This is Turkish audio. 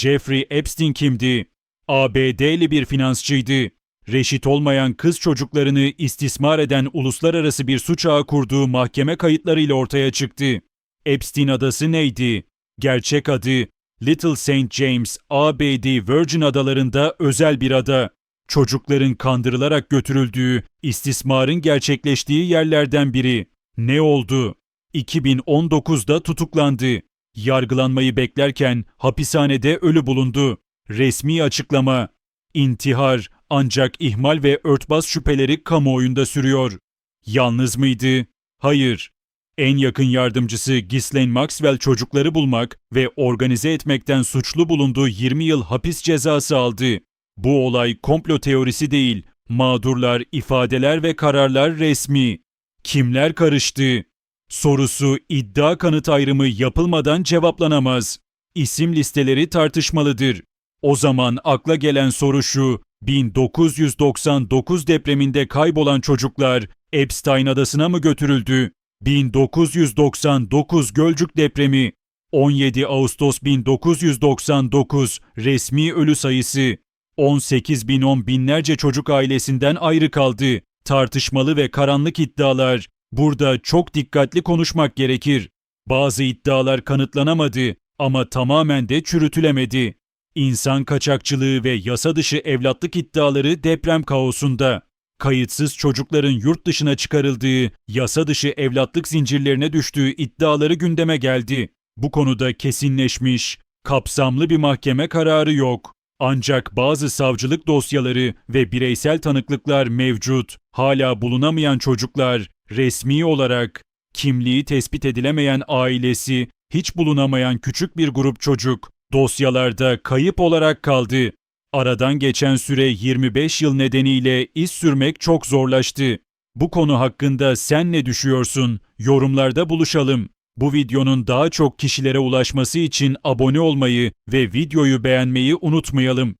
Jeffrey Epstein kimdi? ABD'li bir finansçıydı. Reşit olmayan kız çocuklarını istismar eden uluslararası bir suç ağı kurduğu mahkeme kayıtlarıyla ortaya çıktı. Epstein adası neydi? Gerçek adı Little St. James, ABD Virgin Adalarında özel bir ada. Çocukların kandırılarak götürüldüğü, istismarın gerçekleştiği yerlerden biri. Ne oldu? 2019'da tutuklandı. Yargılanmayı beklerken hapishanede ölü bulundu. Resmi açıklama. İntihar ancak ihmal ve örtbas şüpheleri kamuoyunda sürüyor. Yalnız mıydı? Hayır. En yakın yardımcısı Ghislaine Maxwell çocukları bulmak ve organize etmekten suçlu bulunduğu 20 yıl hapis cezası aldı. Bu olay komplo teorisi değil, mağdurlar, ifadeler ve kararlar resmi. Kimler karıştı? Sorusu iddia kanıt ayrımı yapılmadan cevaplanamaz. İsim listeleri tartışmalıdır. O zaman akla gelen soru şu, 1999 depreminde kaybolan çocuklar Epstein adasına mı götürüldü? 1999 Gölcük depremi 17 Ağustos 1999 resmi ölü sayısı 18 bin on binlerce çocuk ailesinden ayrı kaldı. Tartışmalı ve karanlık iddialar. Burada çok dikkatli konuşmak gerekir. Bazı iddialar kanıtlanamadı ama tamamen de çürütülemedi. İnsan kaçakçılığı ve yasa dışı evlatlık iddiaları deprem kaosunda. Kayıtsız çocukların yurt dışına çıkarıldığı, yasa dışı evlatlık zincirlerine düştüğü iddiaları gündeme geldi. Bu konuda kesinleşmiş, kapsamlı bir mahkeme kararı yok. Ancak bazı savcılık dosyaları ve bireysel tanıklıklar mevcut. Hala bulunamayan çocuklar resmi olarak kimliği tespit edilemeyen ailesi, hiç bulunamayan küçük bir grup çocuk dosyalarda kayıp olarak kaldı. Aradan geçen süre 25 yıl nedeniyle iz sürmek çok zorlaştı. Bu konu hakkında sen ne düşünüyorsun? Yorumlarda buluşalım. Bu videonun daha çok kişilere ulaşması için abone olmayı ve videoyu beğenmeyi unutmayalım.